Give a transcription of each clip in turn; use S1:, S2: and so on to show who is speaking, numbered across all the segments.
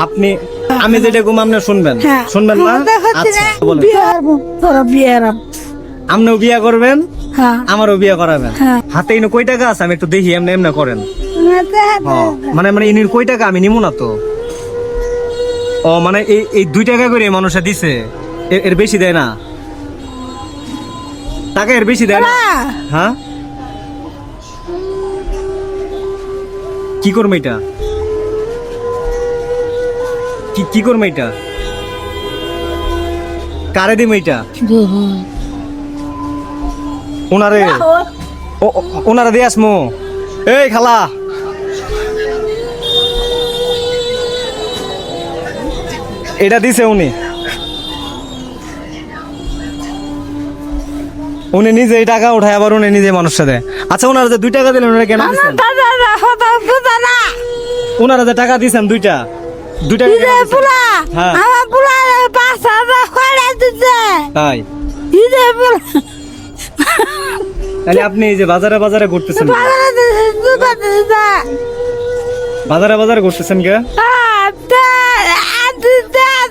S1: আপনি আমি যেটা ঘুম আপনি শুনবেন।
S2: হ্যাঁ।
S1: শুনবেন না? আচ্ছা বলেন।
S2: বিয়ে হারবো, তোরা বিয়ে হারাম।
S1: আপনিও বিয়া করবেন
S2: হ্যাঁ।
S1: আমারও বিয়া করাবেন।
S2: হ্যাঁ।
S1: হাতে ইনো কই টাকা আছে? আমি একটু দেখি এমনি এমনি করেন। মানে মানে ইনির কই টাকা? আমি নিমু না তো। ও মানে এই এই দুই টাকা করে মানুষে দিছে এর- বেশি দেয় না। টাকা এর বেশি দেয় না?
S2: না,
S1: হ্যাঁ? কি করব এটা? কি কি করব এটা কারে দিম এটা ওনারে ওনারা দিয়ে আসমু এই খালা এটা দিছে উনি উনি নিজে এই টাকা উঠায় আবার উনি নিজে মানুষটা দেয় আচ্ছা ওনারা যে দুই টাকা দিলেন ওনারা কেন দিচ্ছেন। ওনারা যে টাকা দিছেন দুইটা দুইটা
S2: পুলা,
S1: হ্যাঁ।
S2: আমার পুলা পাঁচ হাজার করে দিছে।
S1: তাই
S2: এই যে পুলা,
S1: তাহলে আপনি এই যে বাজারে বাজারে ঘুরতেছেন?
S2: বাজারে।
S1: বাজারে ঘুরতেছেন কে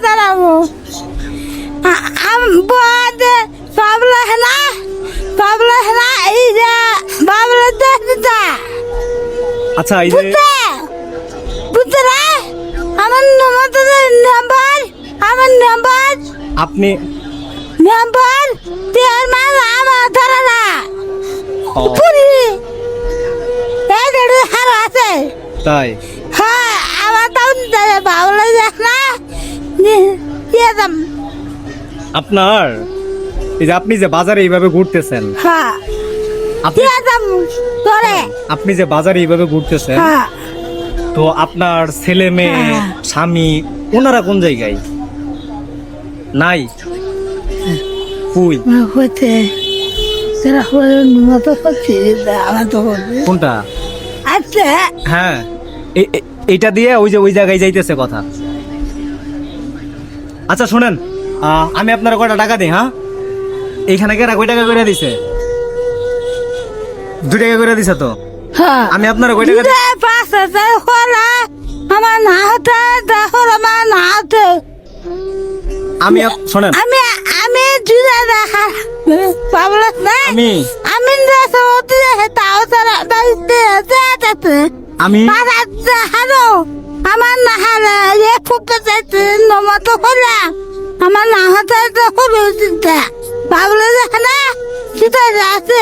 S2: দাঁড়াবো। বাবলা বাবলা এই যে বাবলা দিয়ে
S1: আচ্ছা এই যে
S2: নম্বর আমার নাম্বার।
S1: আপনি
S2: নাম্বার তের মাস আমার ধরে না পুরি। এই হার আছে।
S1: তাই?
S2: হ্যাঁ আমার তাও বাবলা দেখ না। দিয়ে দাম
S1: আপনার এই যে আপনি যে বাজারে এইভাবে ঘুরতেছেন।
S2: হ্যাঁ।
S1: আপনি
S2: ধরে।
S1: আপনি যে বাজারে এইভাবে ঘুরতেছেন।
S2: হ্যাঁ।
S1: তো আপনার ছেলে মেয়ে
S2: হ্যাঁ।
S1: স্বামী ওনারা কোন জায়গায়? নাই? কুই?
S2: হচ্ছে সেটা হলে মতো হচ্ছে আমার তো বলবে
S1: কোনটা?
S2: আচ্ছা।
S1: হ্যাঁ এ- এ- এইটা দিয়ে ওই যে ওই জায়গায় যাইতেছে কথা। আচ্ছা শুনেন আমি আপনার কয়টা টাকা দিই হ্যাঁ? এইখানে কেরা কয় টাকা করে দিছে? দুই টাকা করে দিছে তো? আমি আপনার কয় টাকা
S2: পাঁচ হাজার হলে আমার না হতে দেখো আমার না হতে
S1: আমি শোনেন।
S2: আমি আমি জুড়ে দেখা পাবলিক না
S1: আমি
S2: আমি দেশে অতি দেখে তাও তারা দায়িত্বে আছে
S1: আমি
S2: পাঁচ হাজার আমার না হারে এ যাইতে নমতো হলে আমার না হতে দেখে না? সেটা আছে।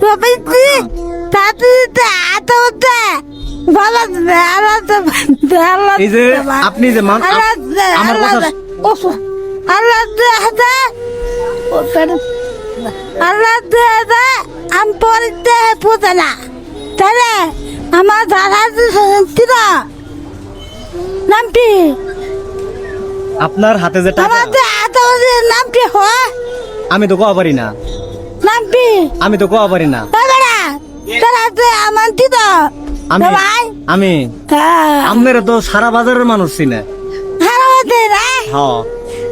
S2: তবে
S1: এই যে আপনি যে আপ- আমার কথা
S2: আল্লাহ আল্লাহ আমি পরে পুজো না। তাহলে আমার দাদা ছিল নামটি
S1: আপনার হাতে যে টাকা
S2: নামটি হয়?
S1: আমি তো কোয়া পারি না।
S2: নামটি
S1: আমি তো কোয়া পারি না।
S2: বেড়া আমার দিত
S1: আমি?
S2: ভাই
S1: আমি?
S2: হ্যাঁ।
S1: তো সারা বাজারের মানুষ চিনে।
S2: হারাবতে না?
S1: হ।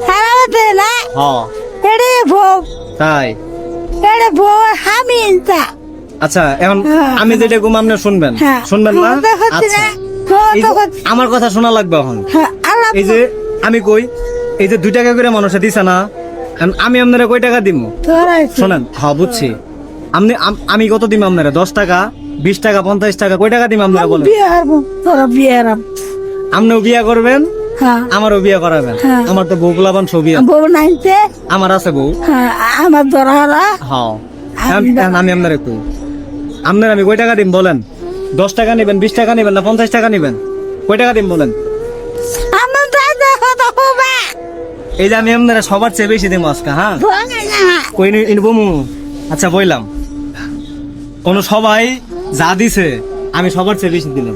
S2: হারাবতে না?
S1: হ।
S2: এড়ে ভোগ
S1: তাই?
S2: এড়ে ভোগ আমি ইনতা
S1: আচ্ছা এখন
S2: হ্যাঁ।
S1: আমি যেটা ঘুম আপনি শুনবেন।
S2: হ্যাঁ।
S1: শুনবেন না? আচ্ছা।
S2: হ্যাঁ,
S1: আমার কথা শোনা লাগবে এখন।
S2: হ্যাঁ,
S1: এই যে আমি কই এই যে দুই টাকা করে মানুষে দিছে না আমি আপনারা কয় টাকা দিব শোনেন হ্যাঁ বুঝছি। আপনি আমি কত দিম আপনারা? দশ টাকা বিশ টাকা পঞ্চাশ টাকা কয় টাকা দিম আপনারা বলেন?
S2: বিয়ে হারবো তোরা বিয়ে হারাম
S1: আপনিও বিয়া করবেন
S2: হ্যাঁ।
S1: আমারও বিয়া করাবেন।
S2: হ্যাঁ।
S1: আমার তো বউ গুলাবান ছবি
S2: বউ নাইতে
S1: আমার আছে বউ।
S2: হ্যাঁ আমার হারা
S1: হ্যাঁ।
S2: আমি-
S1: আপনার একটু। আপনার আমি কয় টাকা দিম বলেন? দশ টাকা নেবেন বিশ টাকা নেবেন না পঞ্চাশ টাকা নেবেন? কয় টাকা দিম বলেন? এই যে আমি আপনারা সবার চেয়ে বেশি দিম আজকে হ্যাঁ? কই ইনবমু আচ্ছা বইলাম। কোন সবাই যা দিছে আমি সবার চেয়ে বেশি দিলাম।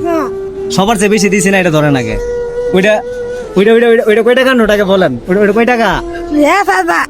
S1: সবার চেয়ে বেশি দিছি না এটা ধরেন আগে। ওইটা ওইটা ওইটা ওইটা কয় টাকা? নোটাকে বলেন। ওইটা ওইটা কয় টাকা?
S2: হ্যাঁ দাদা